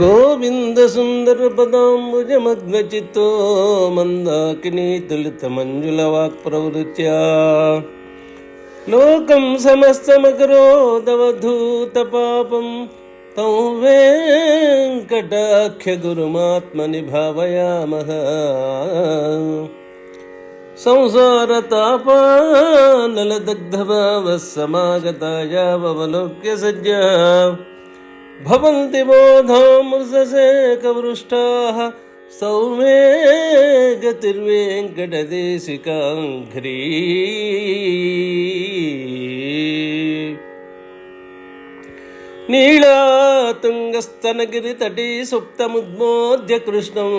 गोविन्दसुन्दरपदाम्बुजमग्नचित्तो मन्दाकिनीतुलितमञ्जुलवाक्प्रवृत्या लोकं समस्तमकरोदवधूतपापं तं वेङ्कटाख्यगुरुमात्मनि भावयामः। संसारतापानलदग्धभावः समागतायावलोक्य सज्जा भवन्ति बोधामृतसेकवृष्टाः सौमे गतिर्वेङ्कटदेशिकाङ्घ्री नीलातुङ्गस्तनगिरितटी सुप्तमुद्मोद्य कृष्णम्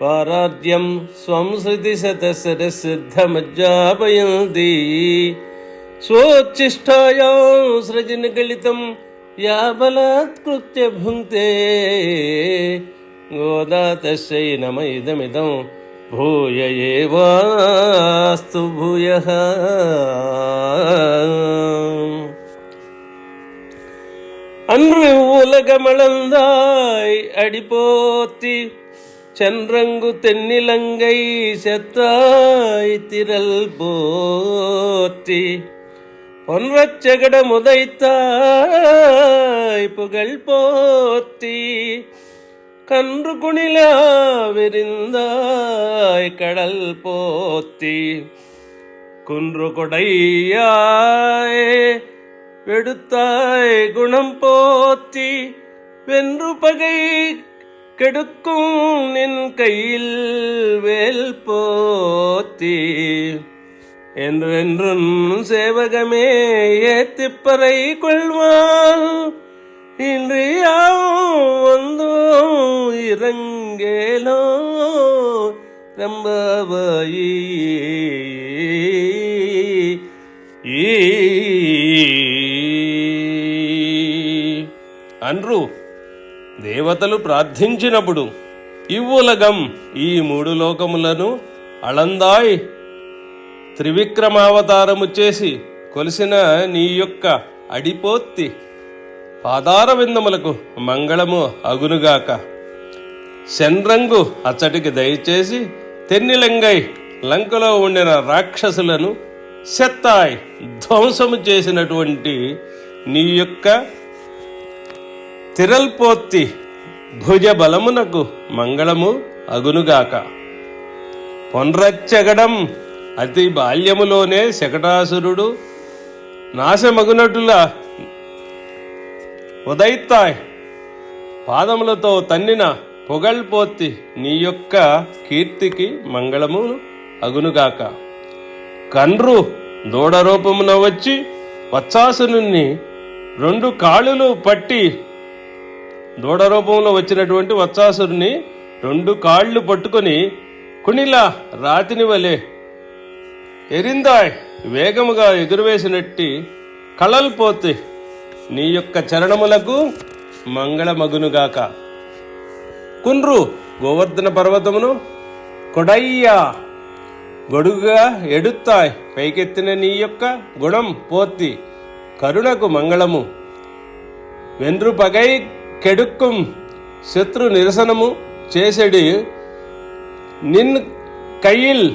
पारार्यं स्वं श्रुतिशतसरसिद्धमज्जापयन्ति स्वोच्छिष्टायां सृजनगलितं या बलात्कृत्य भुङ्क्ते गोदा तस्यै नम इदमिदं भूय एवास्तु भूयः அன்று உலகமளந்தாய் அடிபோத்தி சென்றங்கு தென்னிலங்கை செத்தாய் திரள் போத்தி பொன்றச்சகட முதைத்தாய் புகழ் போத்தி கன்று குணிலா விரிந்தாய் கடல் போத்தி குன்று கொடையாய் வெடுத்தாய் குணம் போத்தி வென்று பகை கெடுக்கும் நின் கையில் வேல் போத்தி என்றென்றும் சேவகமே ஏத்திப்பறை கொள்வான் இன்று யாவும் வந்தோம் இறங்கேலோ ரம்பவாயி అన్రు దేవతలు ప్రార్థించినప్పుడు ఇవ్వులగం ఈ మూడు లోకములను అళందాయ్ త్రివిక్రమావతారము చేసి కొలిసిన నీ యొక్క అడిపోత్తి పాదార విందములకు మంగళము అగునుగాక. శన్రంగు అచ్చటికి దయచేసి తెన్నిలంగై లంకలో ఉండిన రాక్షసులను శత్తాయ్ ధ్వంసము చేసినటువంటి నీ యొక్క తిరల్పోత్తి భుజ బలమునకు మంగళము అగునుగాక. పొన్రచ్చగడం అతి బాల్యములోనే శకటాసురుడు నాశమగునటుల ఉదయిత్తాయ్ పాదములతో తన్నిన పొగల్పోత్తి నీ యొక్క కీర్తికి మంగళము అగునుగాక. కండ్రు దూడ రూపమున వచ్చి వత్సాసుని రెండు కాళ్ళులు పట్టి దూడ రూపంలో వచ్చినటువంటి వత్సాసురుని రెండు కాళ్ళు పట్టుకొని కుణిలా రాతిని వలె ఎరిందాయ్ వేగముగా ఎదురువేసినట్టి కళల్పోతే నీ యొక్క చరణములకు మంగళమగునుగాక. కుండ్రు గోవర్ధన పర్వతమును కొడయ్యా. గొడుగుగా ఎడుత్తాయ్ పైకెత్తిన నీ యొక్క గుణం పోతి కరుణకు మంగళము. వెన్రు పగై కెడుక్కుం శత్రు నిరసనము చేసెడి నిన్ కయిల్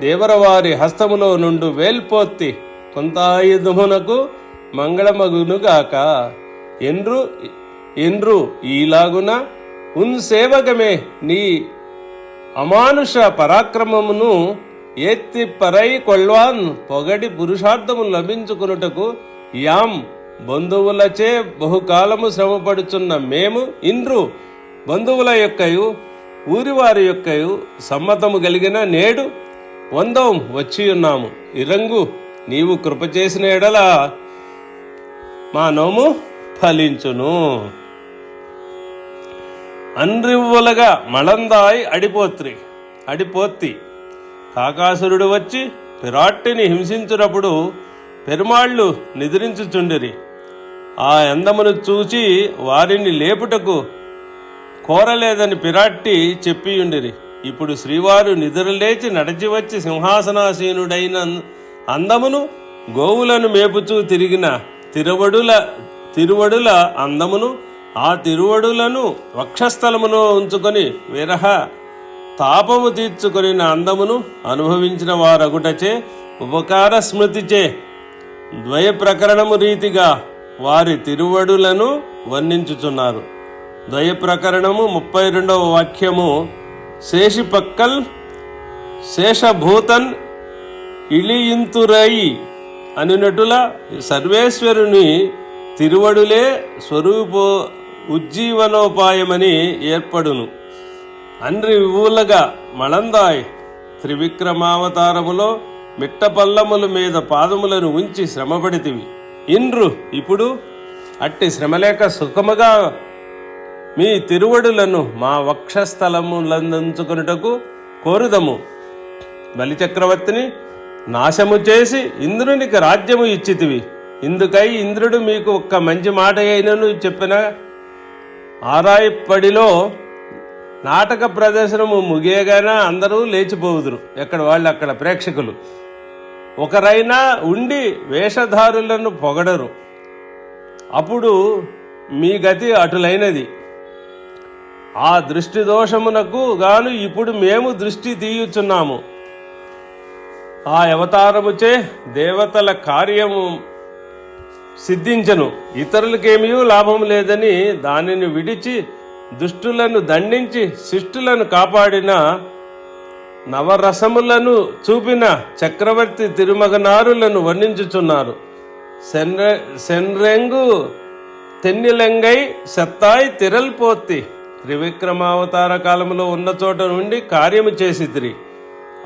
దేవరవారి హస్తములో నుండు వేల్పోత్తి కొంతాయుధమునకు మంగళమగునుగాక. ఎండ్రు ఎండ్రు ఈలాగున ఉన్ సేవగమే నీ అమానుష పరాక్రమమును ఎత్తి పరై కొల్వాన్ పొగడి పురుషార్థము లభించుకున్నటకు యాం బంధువులచే బహుకాలము శ్రమపడుచున్న మేము ఇంద్రు బంధువుల యొక్కయు ఊరివారి యొక్కయు సమ్మతము కలిగిన నేడు వందం వచ్చి ఉన్నాము. ఇరంగు నీవు కృప చేసిన ఎడల మా నోము ఫలించును. అన్రివ్వులగా మళందాయి అడిపోత్రి అడిపోత్తి. కాకాసురుడు వచ్చి పిరాట్టిని హింసించినప్పుడు పెరుమాళ్ళు నిద్రించుచుండిరి. ఆ అందమును చూచి వారిని లేపుటకు కోరలేదని పిరాట్టి చెప్పియుండిరి. ఇప్పుడు శ్రీవారు నిద్రలేచి నడిచి వచ్చి సింహాసనాసీనుడైన అందమును గోవులను మేపుచూ తిరిగిన తిరువడుల తిరువడుల అందమును ఆ తిరువడులను వక్షస్థలమును ఉంచుకొని విరహ తాపము తీర్చుకొని అందమును అనుభవించిన వారగుటచే ఉపకార స్మృతిచే ద్వయ ప్రకరణము రీతిగా వారి తిరువడులను వర్ణించుచున్నారు. ద్వయ ప్రకరణము ముప్పై రెండవ వాక్యము శేషిపక్కల్ శేషభూతన్ ఇళియింతురై అనునటుల సర్వేశ్వరుని తిరువడులే స్వరూపో ఉజ్జీవనోపాయమని ఏర్పడును. అన్ని ఊలగా మళందాయ్ త్రివిక్రమావతారములో మిట్టపల్లముల మీద పాదములను ఉంచి శ్రమపడితివి. ఇండ్రు ఇప్పుడు అట్టి శ్రమలేక సుఖముగా మీ తిరువడులను మా వక్షస్థలములందుకొనుటకు కోరుదము. బలిచక్రవర్తిని నాశము చేసి ఇంద్రునికి రాజ్యము ఇచ్చితివి. ఇందుకై ఇంద్రుడు మీకు ఒక్క మంచి మాట అయినను చెప్పిన ఆరాయిపడిలో నాటక ప్రదర్శనము ముగియగానే అందరూ లేచిపోవుదురు. ఎక్కడ వాళ్ళు అక్కడ ప్రేక్షకులు. ఒకరైనా ఉండి వేషధారులను పొగడరు. అప్పుడు మీ గతి అటులైనది. ఆ దృష్టి దోషమునకు గాను ఇప్పుడు మేము దృష్టి తీయుచున్నాము. ఆ అవతారముచే దేవతల కార్యము సిద్ధించను. ఇతరులకేమీ లాభం లేదని దానిని విడిచి దుష్టులను దండించి శిష్టులను కాపాడిన నవరసములను చూపిన చక్రవర్తి తిరుమగనారులను వర్ణించుచున్నారు. సెన్రె సెన్రెంగు తెన్నిలెంగై సెత్తాయి తిరల్పోత్తి త్రివిక్రమావతార కాలంలో ఉన్న చోట నుండి కార్యము చేసిద్రి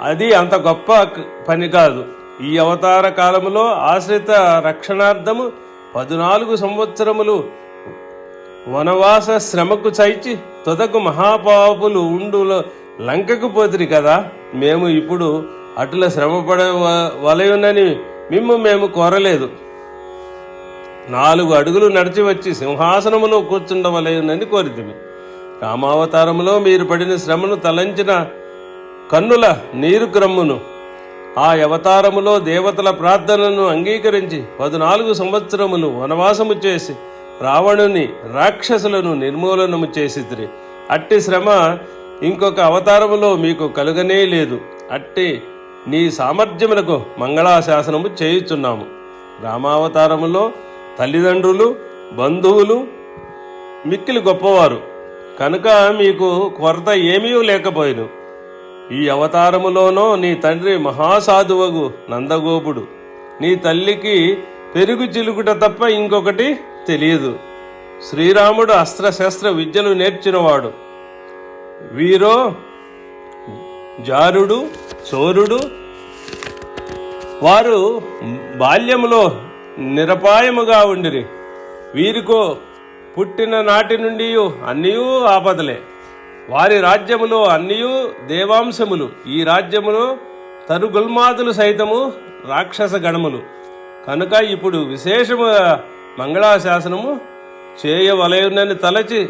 అది అంత గొప్ప పని కాదు. ఈ అవతార కాలములో ఆశ్రిత రక్షణార్థము పద్నాలుగు సంవత్సరములు వనవాస శ్రమకు చైచి తొదకు మహాపాపులు ఉండులో లంకకు పోతిరి కదా. మేము ఇప్పుడు అటుల శ్రమపడే వలయునని మిమ్ము మేము కోరలేదు. నాలుగు అడుగులు నడిచి వచ్చి సింహాసనములో కూర్చుండవలయునని కోరితిమి. రామావతారములో మీరు పడిన శ్రమను తలంచిన కన్నుల నీరు క్రమ్మును ఆ అవతారములో దేవతల ప్రార్థనను అంగీకరించి పద్నాలుగు సంవత్సరములు వనవాసము చేసి రావణుని రాక్షసులను నిర్మూలనము చేసిద్రి అట్టి శ్రమ ఇంకొక అవతారములో మీకు కలుగనే లేదు. అట్టి నీ సామర్థ్యములకు మంగళాశాసనము చేయుచున్నాము. రామావతారములో తల్లిదండ్రులు బంధువులు మిక్కిలి గొప్పవారు. కనుక మీకు కొరత ఏమీ లేకపోయిను. ఈ అవతారములోనో నీ తండ్రి మహాసాధువగు నందగోపుడు. నీ తల్లికి పెరుగు చిలుకుట తప్ప ఇంకొకటి తెలియదు. శ్రీరాముడు అస్త్రశస్త్ర విద్యలు నేర్చినవాడు. వీరో జారుడు చోరుడు వారు బాల్యములో నిరపాయముగా ఉండిరి. వీరికో పుట్టిన నాటి నుండి అన్నీ ఆపదలే. వారి రాజ్యములో అన్నీ దేవాంశములు. ఈ రాజ్యములో తరుగుల్మాదులు సైతము రాక్షస గణములు. కనుక ఇప్పుడు విశేషము మంగళాశాసనము చేయవలయునని తలచి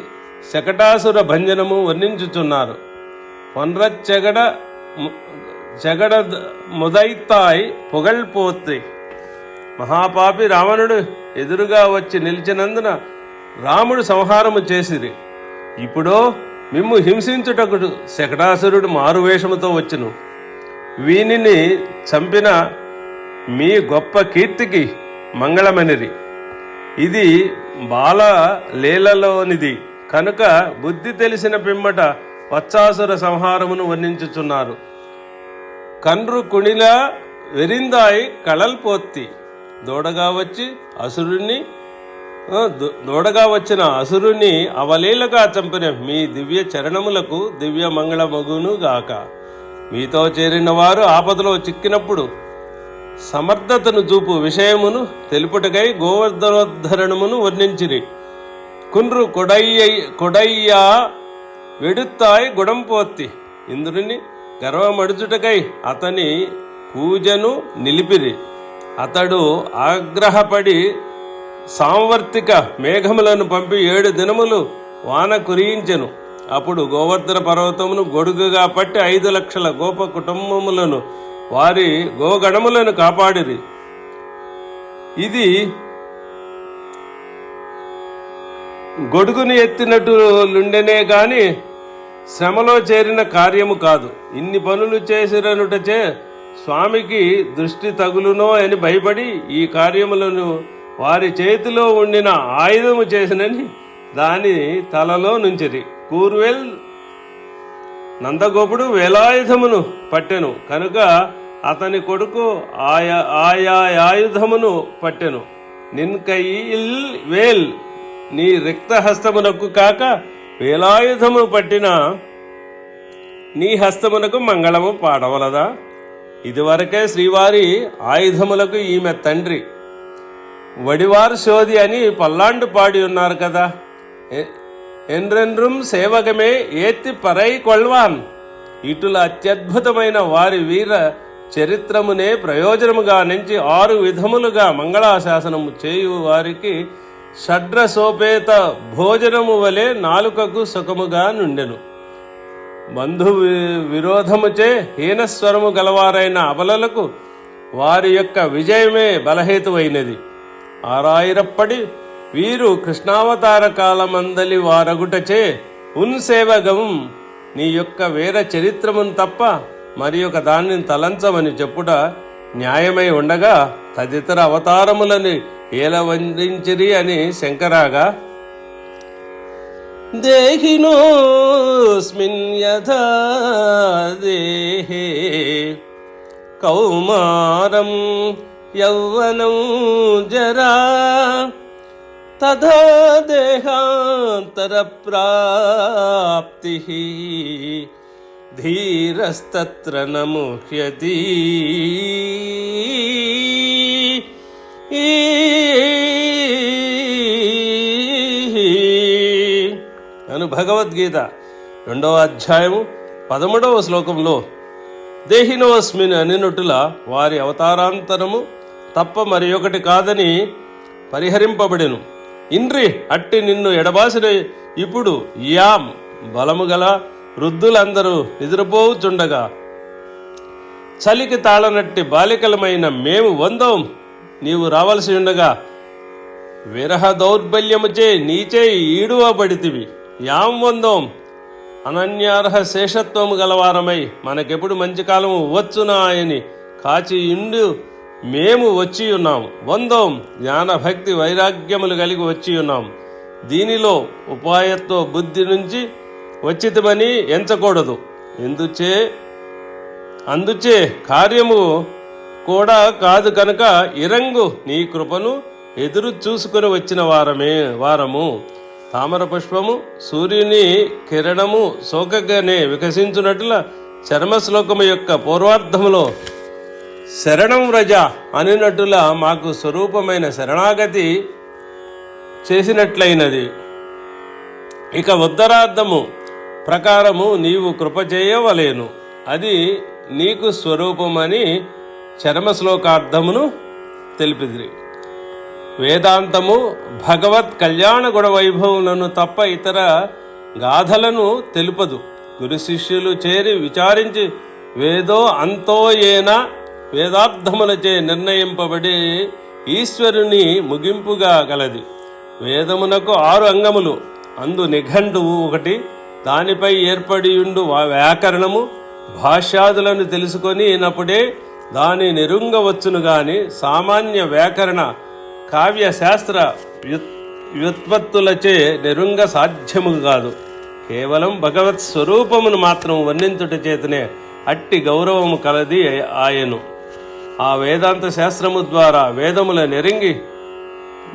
శకటాసుర భంజనము వర్ణించుచున్నారు. పొన్రచెగడ చెగడ ముదైతాయి పొగల్పోతాయి మహాపాపి రావణుడు ఎదురుగా వచ్చి నిలిచినందున రాముడు సంహారము చేసిరి. ఇప్పుడు మిమ్ము హింసించుటకుడు శకటాసురుడు మారువేషముతో వచ్చును. వీనిని చంపిన మీ గొప్ప కీర్తికి మంగళమనిరి. ఇది బాల లీలలోనిది. కనుక బుద్ధి తెలిసిన పిమ్మట వత్సాసుర సంహారమును వర్ణించుచున్నారు. కన్రు కుణిలా వెరిందాయి కళల్పోత్తి. దూడగా వచ్చి అసురుణ్ణి దూడగా వచ్చిన అసురుని అవలీలగా చంపిన మీ దివ్య చరణములకు దివ్య మంగళమగును గాక. మీతో చేరిన వారు ఆపదలో చిక్కినప్పుడు సమర్థతను చూపు విషయమును తెలుపుటకై గోవర్ధనోద్ధరణమును వర్ణించిరి. కుండ్రు కొడయ్య కొడయ్యా వెడుత్తాయి గుడంపోత్తి. ఇంద్రుని గర్వమడుచుటకై అతని పూజను నిలిపిరి. అతడు ఆగ్రహపడి సాంవర్తిక మేఘములను పంపి ఏడు దినములు వాన కురియించెను. అప్పుడు గోవర్ధన పర్వతమును గొడుగుగా పట్టి ఐదు లక్షల గోప కుటుంబములను వారి గోగణములను కాపాడిరి. ఇది గొడుగుని ఎత్తినట్టులుండెనే గాని శ్రమలో చేరిన కార్యము కాదు. ఇన్ని పనులు చేసిరనుటచే స్వామికి దృష్టి తగులునో అని భయపడి ఈ కార్యములను వారి చేతిలో ఉండిన ఆయుధము చేసినని దాని తలలో నుంచిది కూర్వెల్ నందగోపుడు వేలాయుధమును పట్టెను కనుక అతని కొడుకు ఆయా ఆయా ఆయుధమును పట్టెను. నిన్కయిల్ వేల్ నీ రిక్తహస్తమునకు కాక వేలాయుధము పట్టిన నీ హస్తమునకు మంగళము పాడవలదా? ఇదివరకే శ్రీవారి ఆయుధములకు ఈమె తండ్రి. వడివారు సోది అని పల్లాండు పాడి ఉన్నారు కదా. ఎ- ఎండ్రెండ్రుం సేవకమే ఏత్తి పరై కొల్వాన్. ఇటుల అత్యద్భుతమైన వారి వీర చరిత్రమునే ప్రయోజనముగా నుంచి ఆరు విధములుగా మంగళాశాసనము చేయు వారికి షడ్ర సోపేత భోజనము వలె నాలుకకు సుఖముగా నుండెను. బంధు వి- విరోధముచే హీనస్వరము గలవారైన అబలలకు వారి యొక్క విజయమే బలహేతువైనది. ఆరాయిరప్పడి వీరు కృష్ణావతార కాలమందలి వారగుటచే ఉన్సేవగం నీ యొక్క వేర చరిత్రమును తప్ప మరి ఒక దాన్ని తలంచమని చెప్పుట న్యాయమై ఉండగా తదితర అవతారములని ఏల వందించిరి అని శంకరాగా దేహినోస్మిన్ యథా దేహే కౌమారం యౌవనం జరా తథా దేహాంతర ప్రాప్తి ధీరస్తత్ర నముహ్యతి. అను భగవద్గీత రెండవ అధ్యాయము పదమూడవ శ్లోకంలో దేహినోస్మిన్ అనినటుల వారి అవతారాంతరము తప్ప మరి ఒకటి కాదని పరిహరింపబడెను. ఇంద్రి అట్టి నిన్ను ఎడబాసిన ఇప్పుడు యాం బలము గల వృద్ధులందరూ నిద్రపోవుచుండగా. చలికి తాళనట్టి బాలికలమైన మేము వందం నీవు రావలసి ఉండగా. విరహ దౌర్బల్యముచే నీచే ఈడువబడితివి. యాం వందం అనన్యార్హ శేషత్వము గలవారమై మనకెప్పుడు మంచి కాలము వచ్చునా అని కాచి ఇండు మేము వచ్చి ఉన్నాం. వందం జ్ఞాన భక్తి వైరాగ్యములు కలిగి వచ్చి ఉన్నాం. దీనిలో ఉపాయత్వ బుద్ధి నుంచి వచ్చితమని ఎంచకూడదు. ఎందుచే? అందుచే కార్యము కూడా కాదు కనుక ఇరంగు నీ కృపను ఎదురు చూసుకుని వచ్చిన వారమే వారము. తామర పుష్పము సూర్యుని కిరణము సోకగానే వికసించినట్ల చర్మ శ్లోకము యొక్క పూర్వార్ధములో శరణం వ్రజ అనినట్టుల మాకు స్వరూపమైన శరణాగతి చేసినట్లయినది. ఇక ఉత్తరార్థము ప్రకారము నీవు కృప చేయవలేను అది నీకు స్వరూపమని చరమ శ్లోకార్థమును తెలిపిది వేదాంతము భగవత్ కళ్యాణ గుణ వైభవములను తప్ప ఇతర గాథలను తెలుపదు. గురు శిష్యులు చేరి విచారించి వేదో అంతో ఏనా వేదార్థములచే నిర్ణయింపబడి ఈశ్వరుని ముగింపుగా గలది. వేదమునకు ఆరు అంగములు అందు నిఘంటువు ఒకటి దానిపై ఏర్పడియుండు వ్యాకరణము భాష్యాదులను తెలుసుకొని నప్పుడే దాని నిరుంగవచ్చును గాని సామాన్య వ్యాకరణ కావ్య శాస్త్ర వ్యుత్ వ్యుత్పత్తులచే నిరుంగ సాధ్యము కాదు. కేవలం భగవత్ స్వరూపమును మాత్రం వర్ణించుట చేతనే అట్టి గౌరవము కలది ఆయను. ఆ వేదాంత శాస్త్రము ద్వారా వేదముల నెరింగి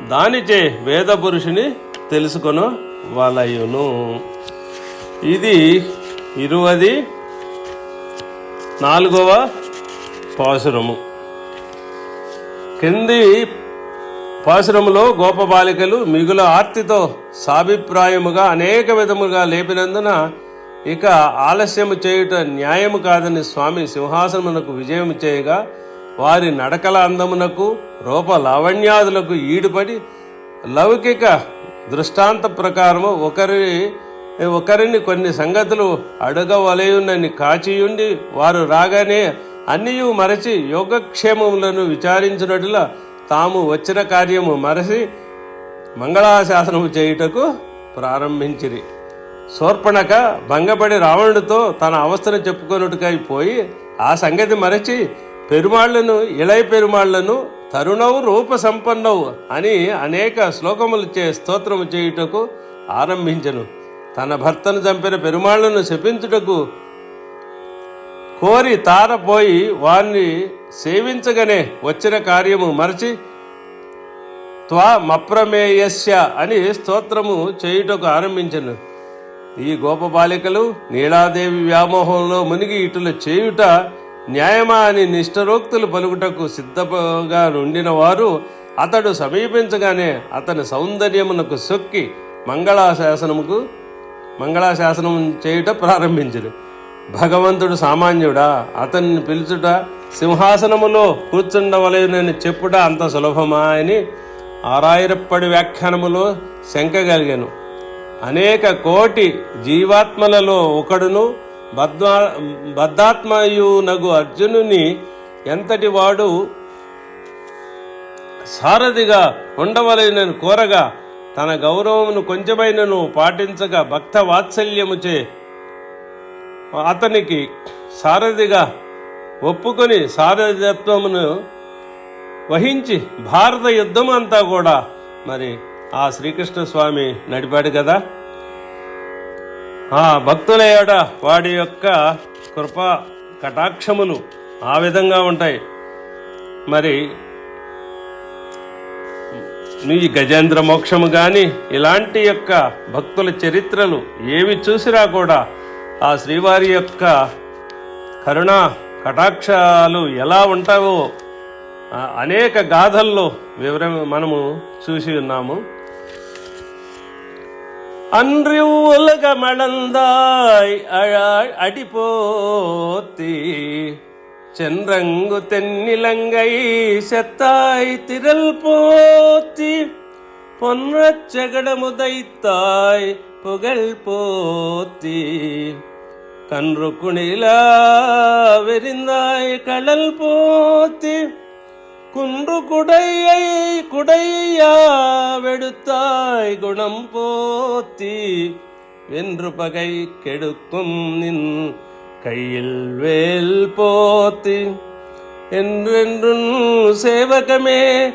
దానిచే వేద పురుషుని తెలుసుకొను వలయును. ఇది ఇరువది నాలుగవ పాసురము కింది పాసురములో గోపబాలికలు మిగుల ఆర్తితో సాభిప్రాయముగా అనేక విధముగా లేపినందున ఇక ఆలస్యము చేయుట న్యాయము కాదని స్వామి సింహాసనమునకు విజయము చేయగా వారి నడకల అందమునకు రూప లావణ్యాదులకు ఈడుపడి లౌకిక దృష్టాంత ప్రకారము ఒకరి ఒకరిని కొన్ని సంగతులు అడగవలయునని కాచియుండి వారు రాగానే అన్నియు మరచి యోగక్షేమములను విచారించినట్ల తాము వచ్చిన కార్యము మరచి మంగళాశాసనము చేయుటకు ప్రారంభించిరి. శూర్పణక భంగపడి రావణుడితో తన అవస్థను చెప్పుకొనుటకై పోయి ఆ సంగతి మరచి పెరుమాళ్ళను ఇళయ పెరుమాళ్ళను తరుణవు రూప సంపన్నవు అని అనేక శ్లోకములచే స్తోత్రము చేయుటకు ఆరంభించను. తన భర్తను చంపిన పెరుమాళ్ళను శపించుటకు కోరి తారపోయి వారిని సేవించగానే వచ్చిన కార్యము మరచి త్వమప్రమేయస్య అని స్తోత్రము చేయుటకు ఆరంభించను. ఈ గోపబాలికలు నీలాదేవి వ్యామోహంలో మునిగి ఇటుల చేయుట న్యాయమా అని నిష్ఠరోక్తులు పలుకుటకు సిద్ధగా నుండిన వారు అతడు సమీపించగానే అతని సౌందర్యమునకు సొక్కి మంగళాశాసనముకు మంగళాశాసనం చేయుట ప్రారంభించరు భగవంతుడు సామాన్యుడా అతన్ని పిలుచుట సింహాసనములో కూర్చుండవలేనని చెప్పుట అంత సులభమా అని ఆరాయిరప్పటి వ్యాఖ్యానములో శంకగలిగాను అనేక కోటి జీవాత్మలలో ఒకడును బద్వా బద్ధాత్మయునగు అర్జునుని ఎంతటి వాడు సారథిగా ఉండవలెనని కోరగా తన గౌరవమును కొంచెమైనను పాటించగా భక్త వాత్సల్యముచే అతనికి సారథిగా ఒప్పుకొని సారథత్వమును వహించి భారత యుద్ధం అంతా కూడా మరి ఆ శ్రీకృష్ణ స్వామి నడిపాడు కదా. ఆ భక్తుల ఏడ వాడి యొక్క కృప కటాక్షములు ఆ విధంగా ఉంటాయి. మరి నీ గజేంద్ర మోక్షము కానీ ఇలాంటి యొక్క భక్తుల చరిత్రలు ఏవి చూసినా కూడా ఆ శ్రీవారి యొక్క కరుణ కటాక్షాలు ఎలా ఉంటావో అనేక గాథల్లో వివరం మనము చూసి ఉన్నాము. அன்று உலகமளந்தாய் அழாள் அழாய் அடிபோத்தி சென்றங்கு தென்னிலங்கை செத்தாய் திரள் போத்தி. பொன்றச் செகடமுதைத்தாய் புகழ் போத்தி. கன்று குணிலா வெறிந்தாய் கடல் போத்தி. குன்று குடையை குடையா வெடுத்தாய் குணம் போத்தி வென்று பகை கெடுக்கும் நின் கையில் வேல் போத்தி. என்றென்றும் சேவகமே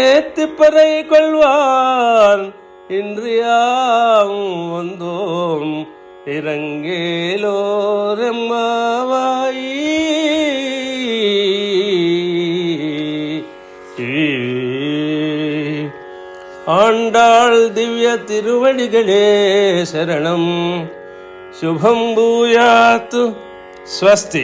ஏத்திப்பறை கொள்வான் இன்றியாம் வந்தோம் இறங்கேலோரெம்மாவாய் ஆண்டாள் திவ்ய திருவடிகளே சரணம் சுபம் பூயாத்து ஸ்வஸ்தி